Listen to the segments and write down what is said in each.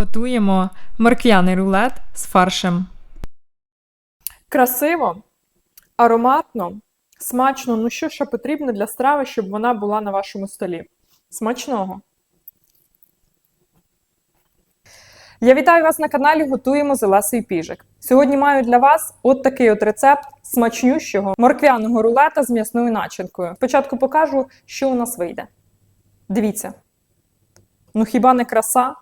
Готуємо морквяний рулет з фаршем. Красиво, ароматно, смачно. Ну що ще потрібно для страви, щоб вона була на вашому столі? Смачного! Я вітаю вас на каналі Готуємо з Олесою Піжик. Сьогодні маю для вас от такий от рецепт смачнющого морквяного рулета з м'ясною начинкою. Спочатку покажу, що у нас вийде. Дивіться. Ну хіба не краса?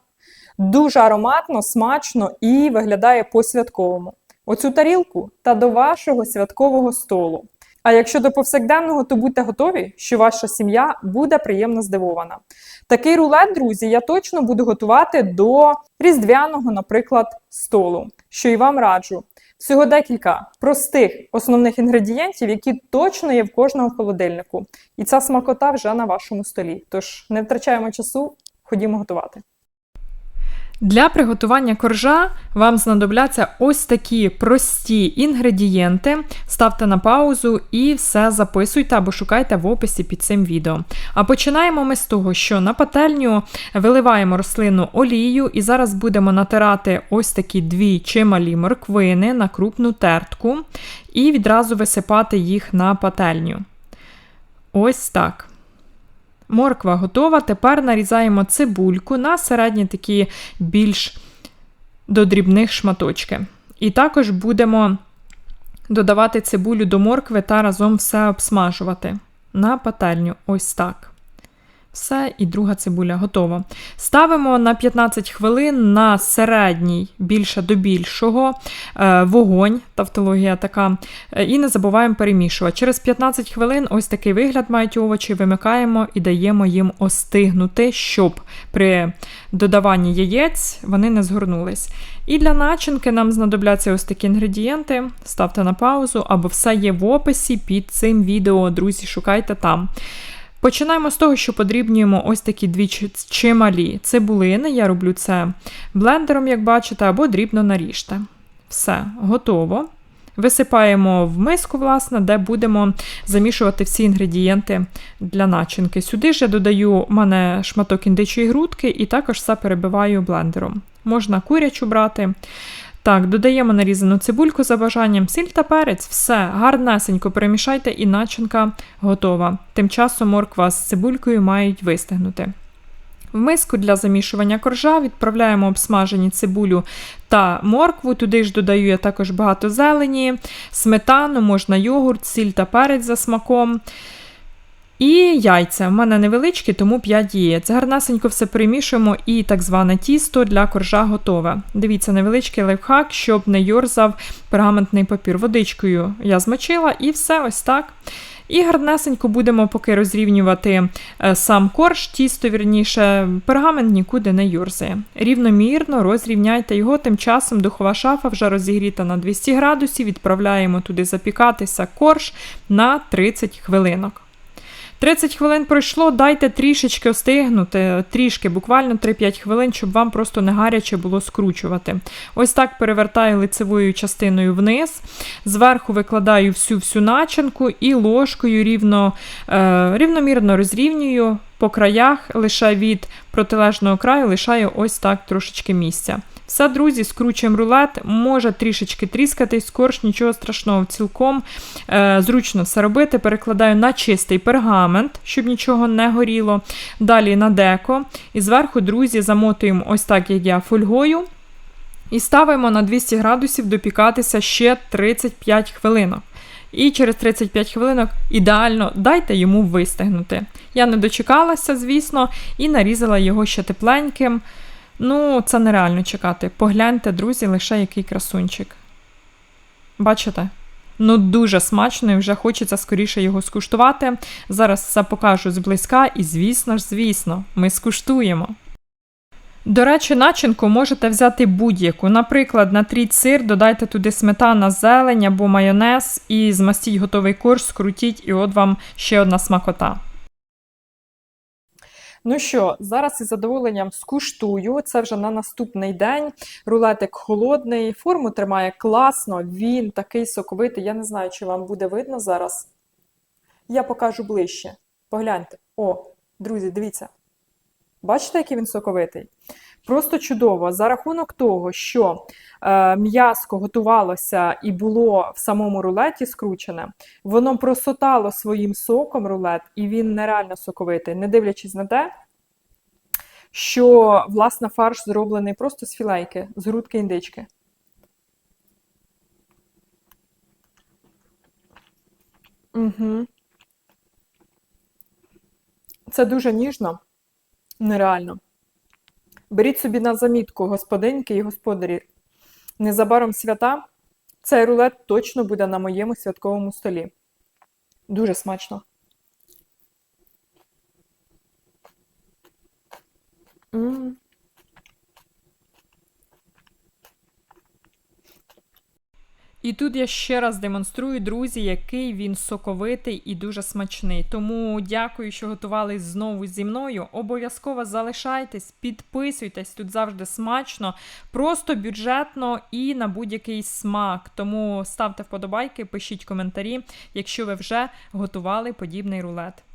Дуже ароматно, смачно і виглядає по-святковому. Оцю тарілку та до вашого святкового столу. А якщо до повсякденного, то будьте готові, що ваша сім'я буде приємно здивована. Такий рулет, друзі, я точно буду готувати до різдвяного, наприклад, столу, що і вам раджу. Всього декілька простих основних інгредієнтів, які точно є в кожному холодильнику. І ця смакота вже на вашому столі. Тож не втрачаємо часу, ходімо готувати. Для приготування коржа вам знадобляться ось такі прості інгредієнти. Ставте на паузу і все записуйте або шукайте в описі під цим відео. А починаємо ми з того, що на пательню виливаємо рослинну олію, і зараз будемо натирати ось такі дві чималі морквини на крупну тертку, і відразу висипати їх на пательню. Ось так. Морква готова. Тепер нарізаємо цибульку на середні такі більш до дрібних шматочки. І також будемо додавати цибулю до моркви та разом все обсмажувати на пательню. Ось так. Все, і друга цибуля готова. Ставимо на 15 хвилин на середній, більше до більшого е, вогонь, тавтологія така. Е, і не забуваємо перемішувати. Через 15 хвилин ось такий вигляд мають овочі, вимикаємо і даємо їм остигнути, щоб при додаванні яєць вони не згорнулись. І для начинки нам знадобляться ось такі інгредієнти. Ставте на паузу, або все є в описі під цим відео, друзі, шукайте там. Починаємо з того, що подрібнюємо ось такі дві чималі цибулини. Я роблю це блендером, як бачите, або дрібно наріжте. Все, готово. Висипаємо в миску, власне, де будемо замішувати всі інгредієнти для начинки. Сюди ж я додаю мене шматок індичої грудки і також все перебиваю блендером. Можна курячу брати. Так, додаємо нарізану цибульку за бажанням, сіль та перець, все, гарнесенько перемішайте і начинка готова. Тим часом морква з цибулькою мають вистигнути. В миску для замішування коржа відправляємо обсмажені цибулю та моркву. Туди ж додаю я також багато зелені, сметану, можна йогурт, сіль та перець за смаком. І яйця. У мене невеличкі, тому 5 яєць. Гарнасенько все перемішуємо і так зване тісто для коржа готове. Дивіться, невеличкий лайфхак, щоб не йорзав пергаментний папір. Водичкою я змочила і все ось так. І гарнесенько будемо поки розрівнювати е, сам корж, тісто, вірніше, пергамент нікуди не юрзає. Рівномірно розрівняйте його, тим часом духова шафа вже розігріта на 200 градусів, відправляємо туди запікатися корж на 30 хвилинок. 30 хвилин пройшло, дайте трішечки остигнути, трішки, буквально 3-5 хвилин, щоб вам просто не гаряче було скручувати. Ось так перевертаю лицевою частиною вниз, зверху викладаю всю-всю начинку і ложкою рівно, е, рівномірно розрівнюю по краях, лише від протилежного краю лишаю ось так трошечки місця. Все, друзі, скручуємо рулет, може трішечки тріскатись, корж, нічого страшного, цілком е, зручно все робити. Перекладаю на чистий пергамент, щоб нічого не горіло. Далі на деко. І зверху, друзі, замотуємо ось так, як я, фольгою. І ставимо на 200 градусів допікатися ще 35 хвилинок. І через 35 хвилинок ідеально дайте йому вистигнути. Я не дочекалася, звісно, і нарізала його ще тепленьким. Ну, це нереально чекати. Погляньте, друзі, лише який красунчик. Бачите? Ну, дуже смачно і вже хочеться скоріше його скуштувати. Зараз все покажу зблизька, і, звісно ж, звісно, ми скуштуємо. До речі, начинку можете взяти будь-яку. Наприклад, натріть сир, додайте туди сметана, зелень або майонез і змастіть готовий корж, скрутіть, і от вам ще одна смакота. Ну що, зараз із задоволенням скуштую. Це вже на наступний день. Рулетик холодний, форму тримає класно, він такий соковитий. Я не знаю, чи вам буде видно зараз. Я покажу ближче. Погляньте. О, друзі, дивіться. Бачите, який він соковитий? Просто чудово. За рахунок того, що е, м'яско готувалося і було в самому рулеті скручене, воно просотало своїм соком рулет, і він нереально соковитий, не дивлячись на те, що власне фарш зроблений просто з філейки, з грудки індички. Угу. Це дуже ніжно, нереально. Беріть собі на замітку, господиньки і господарі. Незабаром свята. Цей рулет точно буде на моєму святковому столі. Дуже смачно. М. І тут я ще раз демонструю, друзі, який він соковитий і дуже смачний. Тому дякую, що готувались знову зі мною. Обов'язково залишайтесь, підписуйтесь, тут завжди смачно, просто бюджетно і на будь-який смак. Тому ставте вподобайки, пишіть коментарі, якщо ви вже готували подібний рулет.